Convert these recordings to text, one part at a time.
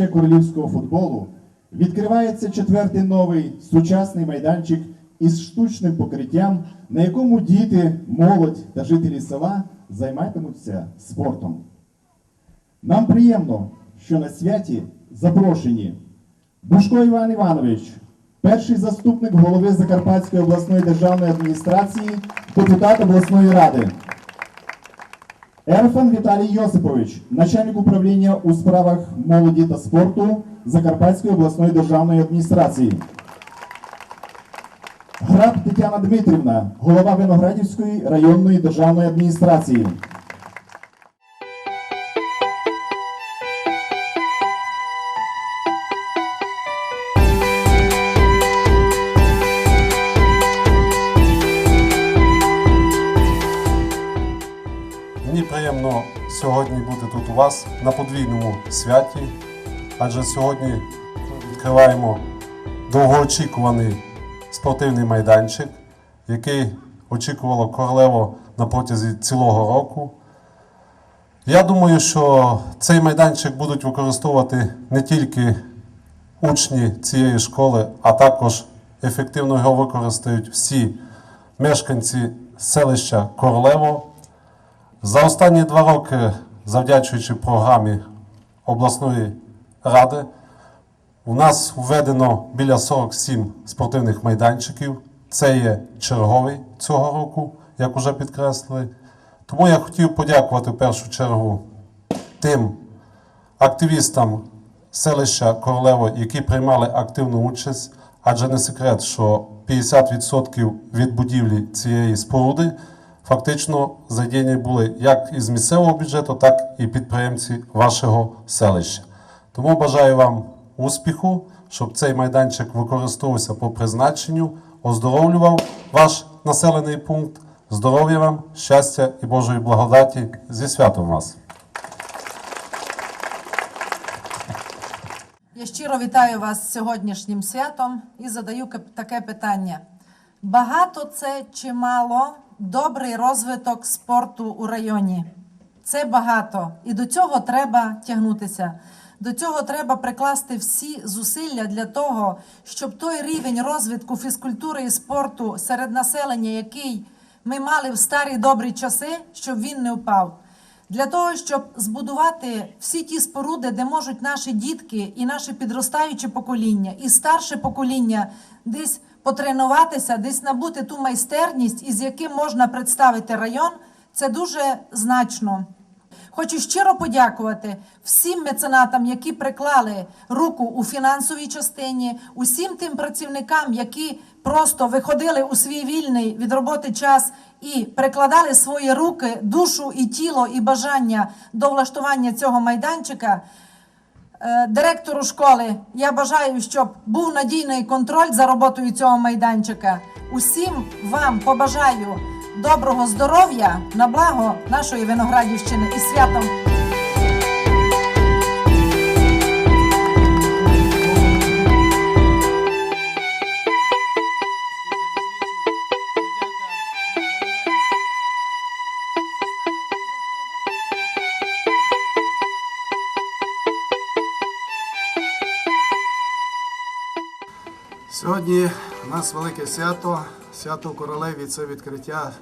Напередодні королівського футболу відкривається четвертий новий сучасний майданчик із штучним покриттям, на якому діти, молодь та жителі села займатимуться спортом. Нам приємно, що на святі запрошені Бушко Іван Іванович, перший заступник голови Закарпатської обласної державної адміністрації, депутат обласної ради. Ерфан Віталій Йосипович, начальник управління у справах молоді та спорту Закарпатської обласної державної адміністрації. Граб Тетяна Дмитрівна, голова Виноградівської районної державної адміністрації. Вас на подвійному святі, адже сьогодні відкриваємо довгоочікуваний спортивний майданчик, який очікувало Королево на протязі цілого року. Я думаю, що цей майданчик будуть використовувати не тільки учні цієї школи, а також ефективно його використають всі мешканці селища Королево. За останні два роки, завдячуючи програмі обласної ради, у нас введено біля 47 спортивних майданчиків. Це є черговий цього року, як уже підкреслили. Тому я хотів подякувати в першу чергу тим активістам селища Королево, які приймали активну участь, адже не секрет, що 50% від будівлі цієї споруди фактично задіяні були як із місцевого бюджету, так і підприємці вашого селища. Тому бажаю вам успіху, щоб цей майданчик використовувався по призначенню, оздоровлював ваш населений пункт. Здоров'я вам, щастя і Божої благодаті зі святом вас! Я щиро вітаю вас з сьогоднішнім святом і задаю таке питання: багато це чи мало добрий розвиток спорту у районі? Це багато, і до цього треба тягнутися. До цього треба прикласти всі зусилля для того, щоб той рівень розвитку фізкультури і спорту серед населення, який ми мали в старі добрі часи, щоб він не впав. Для того, щоб збудувати всі ті споруди, де можуть наші дітки і наше підростаюче покоління, і старше покоління десь потренуватися, десь набути ту майстерність, із яким можна представити район, це дуже значно. Хочу щиро подякувати всім меценатам, які приклали руку у фінансовій частині, усім тим працівникам, які просто виходили у свій вільний від роботи час і прикладали свої руки, душу і тіло, і бажання до влаштування цього майданчика. Е, Директору школи я бажаю, щоб був надійний контроль за роботою цього майданчика. Усім вам побажаю доброго здоров'я на благо нашої Виноградівщини і святом. Сьогодні у нас велике свято, свято королеві це відкриття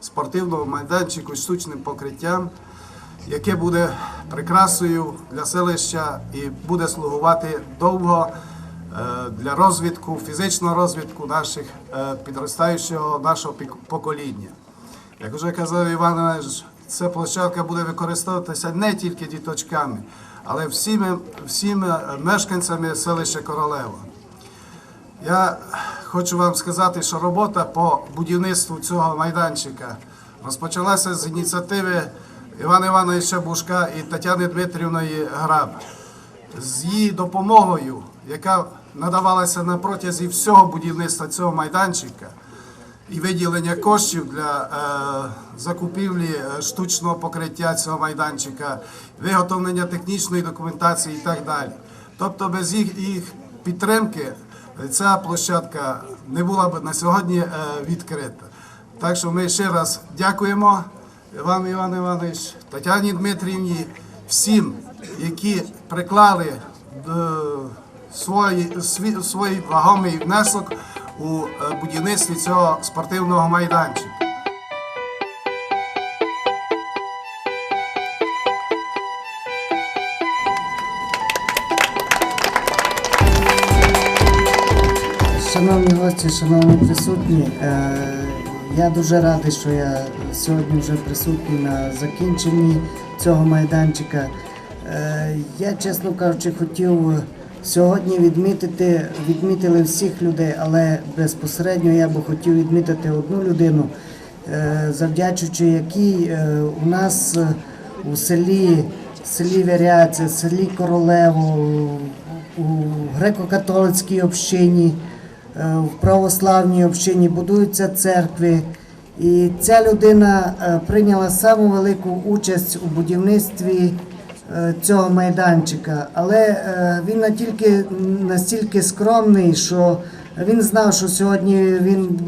спортивного майданчику з штучним покриттям, яке буде прикрасою для селища і буде слугувати довго е, для розвитку, фізичного розвитку наших е, підростаючого нашого покоління. Як вже казав Іван Іванович, ця площадка буде використовуватися не тільки діточками, але всіми, всіми мешканцями селища Королева. Я хочу вам сказати, що робота по будівництву цього майданчика розпочалася з ініціативи Івана Івановича Бушка і Тетяни Дмитрівної Граб. З її допомогою, яка надавалася на протязі всього будівництва цього майданчика, і виділення коштів для е, закупівлі е, штучного покриття цього майданчика, виготовлення технічної документації і так далі. Тобто без їх, їх підтримки ця площадка не була б на сьогодні е, відкрита. Так що ми ще раз дякуємо вам, Іван Іванович, Тетяні Дмитрівні, всім, які приклали е, свої, свій, свій вагомий внесок у е, будівництві цього спортивного майданчика. Шановні гості, шановні присутні, е, я дуже радий, що я сьогодні вже присутній на закінченні цього майданчика. Е, Я, чесно кажучи, хотів сьогодні відмітити, відмітили всіх людей, але безпосередньо я би хотів відмітити одну людину, е, завдячуючи якій у нас у селі, селі Варяці, селі Королево, у греко-католицькій общині, в православній общині будуються церкви. І ця людина е, прийняла саму велику участь у будівництві е, цього майданчика. Але е, він настільки, настільки скромний, що він знав, що сьогодні він,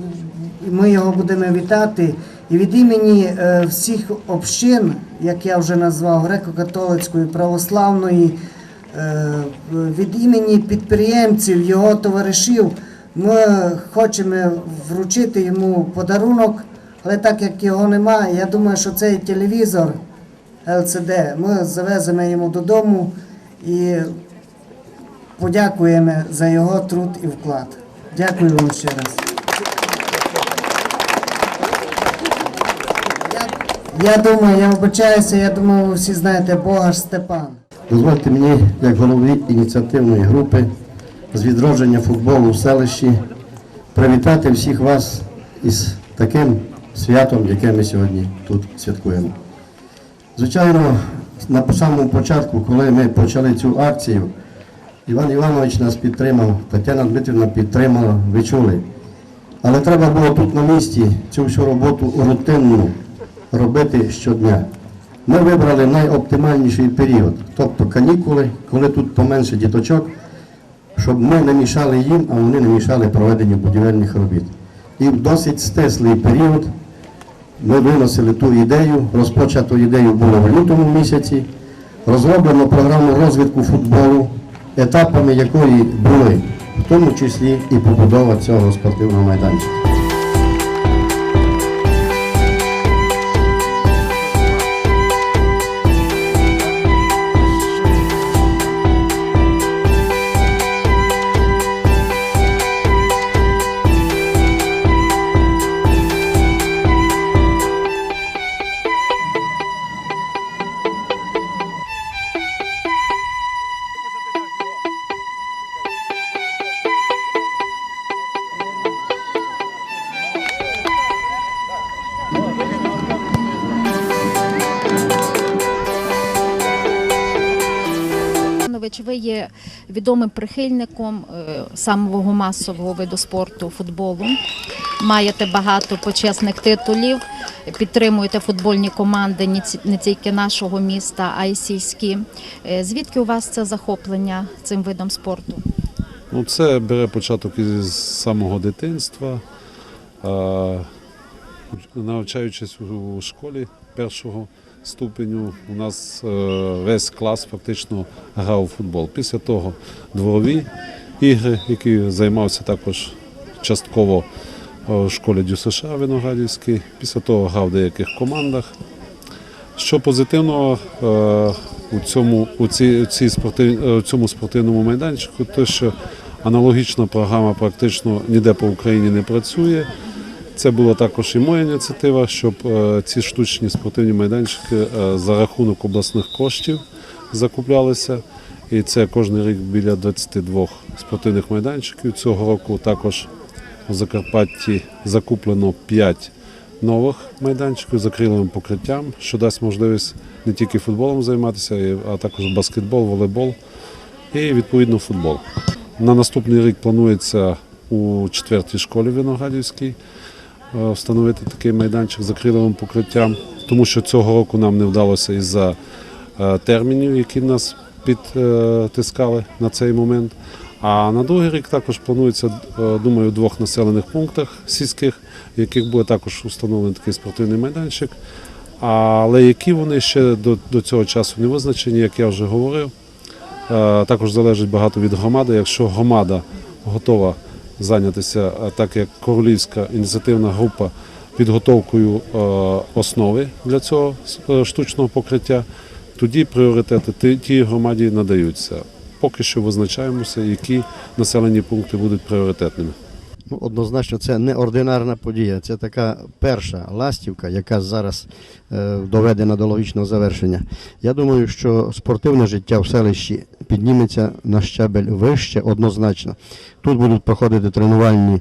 ми його будемо вітати. І від імені е, всіх общин, як я вже назвав, греко-католицької, православної, Е, від імені підприємців, його товаришів, ми хочемо вручити йому подарунок, але так як його немає, я думаю, що цей телевізор LCD ми завеземо йому додому і подякуємо за його труд і вклад. Дякую вам ще раз. Я, думаю, я вибачаюся, я думаю, ви всі знаєте Богаш Степан. Дозвольте мені, як голові ініціативної групи з відродження футболу в селищі, привітати всіх вас із таким святом, яке ми сьогодні тут святкуємо. Звичайно, на самому початку, коли ми почали цю акцію, Іван Іванович нас підтримав, Тетяна Дмитрівна підтримала, ви чули. Але треба було тут на місці цю всю роботу рутинну робити щодня. Ми вибрали найоптимальніший період, тобто канікули, коли тут поменше діточок, щоб ми не мішали їм, а вони не мішали проведенню будівельних робіт. І в досить стеслий період ми виносили ту ідею, розпочату ідею було в лютому місяці, розроблено програму розвитку футболу, етапами якої були, в тому числі і побудова цього спортивного майданчика. Відомим прихильником е, самого масового виду спорту футболу. Маєте багато почесних титулів, підтримуєте футбольні команди не тільки нашого міста, а й сільські. Е, Звідки у вас це захоплення цим видом спорту? Ну, це бере початок із самого дитинства. Навчаючись у школі першого ступеню, у нас е, весь клас фактично грав у футбол. Після того дворові ігри, які займався також частково е, в школі ДЮСШ Виноградівській. Після того грав в деяких командах. Що позитивного е, у цьому, у цій, у цій спортив, у цьому спортивному майданчику, те, що аналогічна програма практично ніде по Україні не працює. Це була також і моя ініціатива, щоб е, ці штучні спортивні майданчики е, за рахунок обласних коштів закуплялися. І це кожен рік біля 22 спортивних майданчиків. Цього року також у Закарпатті закуплено 5 нових майданчиків з акриловим покриттям, що дасть можливість не тільки футболом займатися, а також баскетбол, волейбол і відповідно футбол. На наступний рік планується у четвертій школі Виноградівській встановити такий майданчик з акриловим покриттям, тому що цього року нам не вдалося із-за е, термінів, які нас підтискали на цей момент. А на другий рік також планується, е, думаю, в двох населених пунктах сільських, в яких буде також встановлений такий спортивний майданчик. Але які вони ще до, до цього часу не визначені, як я вже говорив. Е, Також залежить багато від громади. Якщо громада готова зайнятися, е, так як королівська ініціативна група, підготовкою е, основи для цього е, штучного покриття, тоді пріоритети ті- тій громаді надаються. Поки що визначаємося, які населені пункти будуть пріоритетними. Ну, однозначно, це неординарна подія. Це така перша ластівка, яка зараз е, доведена до логічного завершення. Я думаю, що спортивне життя в селищі підніметься на щабель вище однозначно. Тут будуть проходити тренувальні,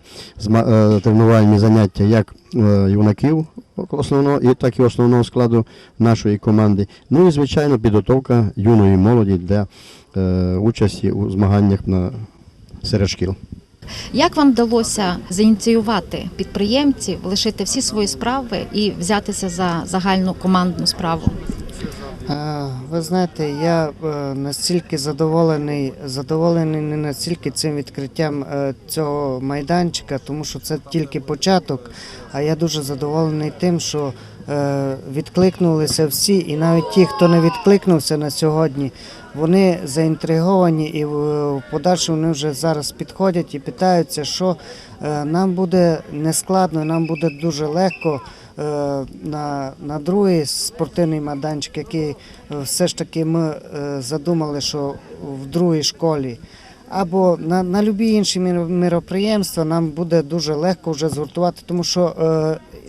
е, тренувальні заняття як е, юнаків основного, і так і основного складу нашої команди. Ну і звичайно підготовка юної молоді для участі у змаганнях на серед шкіл. Як вам вдалося зініціювати підприємців, лишити всі свої справи і взятися за загальну командну справу? Е, Ви знаєте, я е, настільки задоволений, задоволений не настільки цим відкриттям е, цього майданчика, тому що це тільки початок. А я дуже задоволений тим, що відкликнулися всі, і навіть ті, хто не відкликнувся на сьогодні, вони заінтриговані і в подальшому вони вже зараз підходять і питаються, що е, нам буде нескладно, нам буде дуже легко е, на, на другий спортивний майданчик, який е, все ж таки ми задумали, що в другій школі. Або на, на любі інші міро- міроприємства нам буде дуже легко вже згуртувати, тому що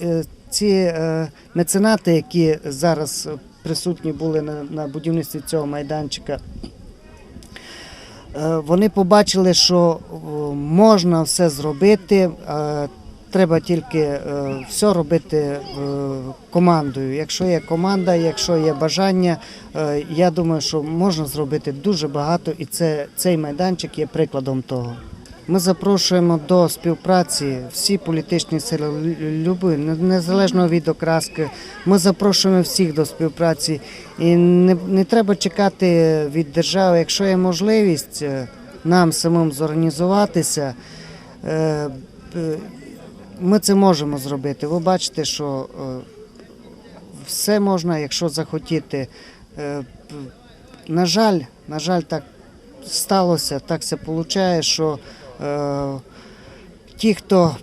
е, ці е, меценати, які зараз присутні були на, на будівництві цього майданчика, Е, Вони побачили, що можна все зробити, е, треба тільки е, все робити е, командою. Якщо є команда, якщо є бажання, е, я думаю, що можна зробити дуже багато, і це, цей майданчик є прикладом того. Ми запрошуємо до співпраці всі політичні сили люби, незалежно від окраски. Ми запрошуємо всіх до співпраці. І не, не треба чекати від держави, якщо є можливість е, нам самим зорганізуватися. е, Ми це можемо зробити. Ви бачите, що е, все можна, якщо захотіти. На жаль, на жаль, так сталося, так це виходить, що ті, хто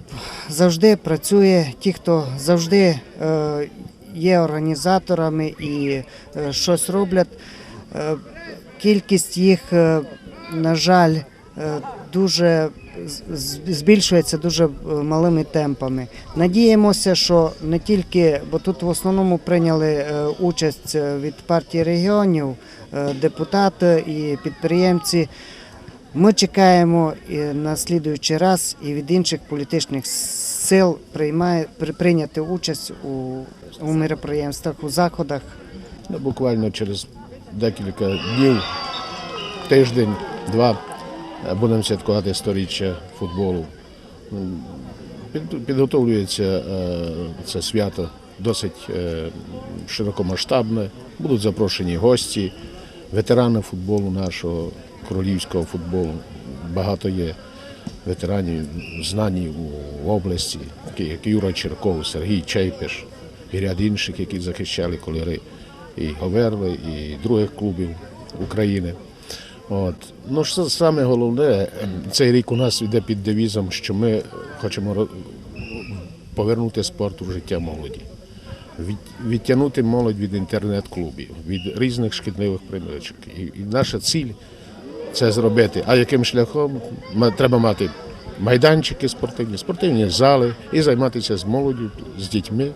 завжди працює, ті, хто завжди е, є організаторами і е, щось роблять, е, кількість їх, е, на жаль, е, дуже збільшується дуже е, малими темпами. Надіємося, що не тільки, бо тут в основному прийняли е, участь е, від партії регіонів, е, депутати і підприємці. Ми чекаємо на слідуючий раз і від інших політичних сил приймає, прийняти участь у, у міроприємствах, у заходах. Ну, буквально через декілька днів, тиждень-два е, будемо святкувати сторіччя футболу. Під- Підготовлюється е, це свято досить е, широкомасштабне. Будуть запрошені гості, ветерани футболу нашого, королівського футболу. Багато є ветеранів, знані у області, як Юра Черков, Сергій Чейпеш і ряд інших, які захищали кольори і Говерли, і других клубів України. От. Ну, що саме головне, цей рік у нас йде під девізом, що ми хочемо повернути спорт у життя молоді, від, відтягнути молодь від інтернет-клубів, від різних шкідливих примірочок. І наша ціль це зробити. А яким шляхом треба мати майданчики спортивні, спортивні зали і займатися з молоддю, з дітьми,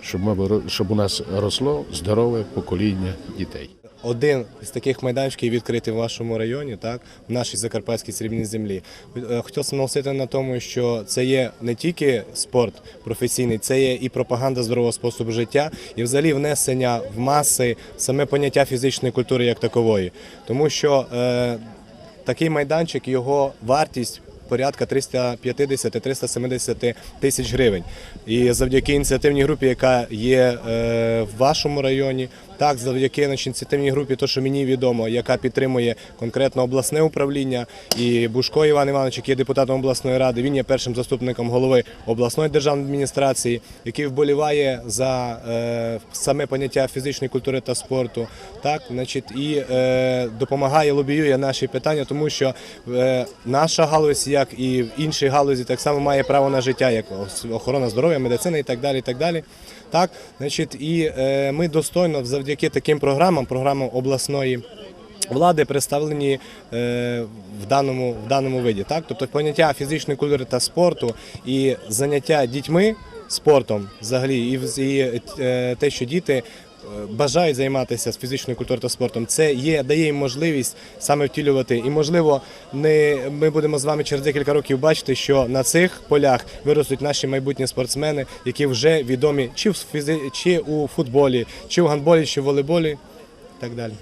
щоб, ми, щоб у нас росло здорове покоління дітей. Один з таких майданчиків відкритий в вашому районі, так в нашій закарпатській срібній землі. Е, Хотів наголосити на тому, що це є не тільки спорт професійний, це є і пропаганда здорового способу життя, і взагалі внесення в маси саме поняття фізичної культури як такової, тому що е, такий майданчик, його вартість. Порядка 350-370 тисяч гривень. І завдяки ініціативній групі, яка є е, в вашому районі, так, завдяки значить, ініціативній групі, то що мені відомо, яка підтримує конкретно обласне управління, і Бушко Іван Іванович, який є депутатом обласної ради, він є першим заступником голови обласної державної адміністрації, який вболіває за е, саме поняття фізичної культури та спорту. Так, значить, і е, допомагає, лобіює наші питання, тому що е, наша галузь, як і в іншій галузі, так само має право на життя, як охорона здоров'я, медицина і так далі. І так далі. Так, значить, і е, ми достойно завдяки таким програмам, програмам обласної. Влади представлені е, в даному в даному виді, так тобто поняття фізичної культури та спорту і заняття дітьми спортом, взагалі, і, і е, те, що діти бажають займатися з фізичною культурою та спортом, це є дає їм можливість саме втілювати. І можливо, не ми будемо з вами через декілька років бачити, що на цих полях виростуть наші майбутні спортсмени, які вже відомі чи в фізи, чи у футболі, чи в гандболі, чи в волейболі, і так далі.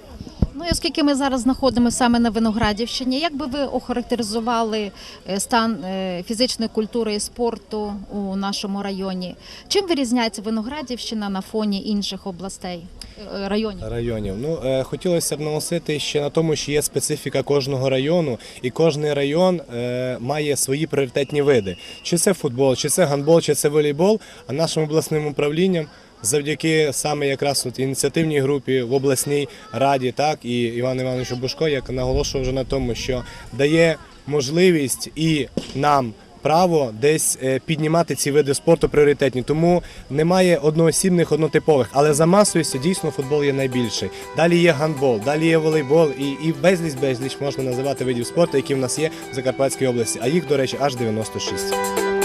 Ну і оскільки ми зараз знаходимося саме на Виноградівщині, як би ви охарактеризували е, стан е, фізичної культури і спорту у нашому районі? Чим вирізняється Виноградівщина на фоні інших областей е, районів? районів. Ну хотілося б наголосити ще на тому, що є специфіка кожного району, і кожний район має свої пріоритетні види. Чи це футбол, чи це гандбол, чи це волейбол. А нашим обласним управлінням. Завдяки саме якраз от ініціативній групі в обласній раді, так і Іван Іванович Бушко, як наголошував вже на тому, що дає можливість і нам право десь е, піднімати ці види спорту пріоритетні. Тому немає одноосібних, однотипових, але за масовістю дійсно футбол є найбільший. Далі є гандбол, далі є волейбол і, і безліч безліч можна називати видів спорту, які в нас є в Закарпатській області. А їх, до речі, аж 96.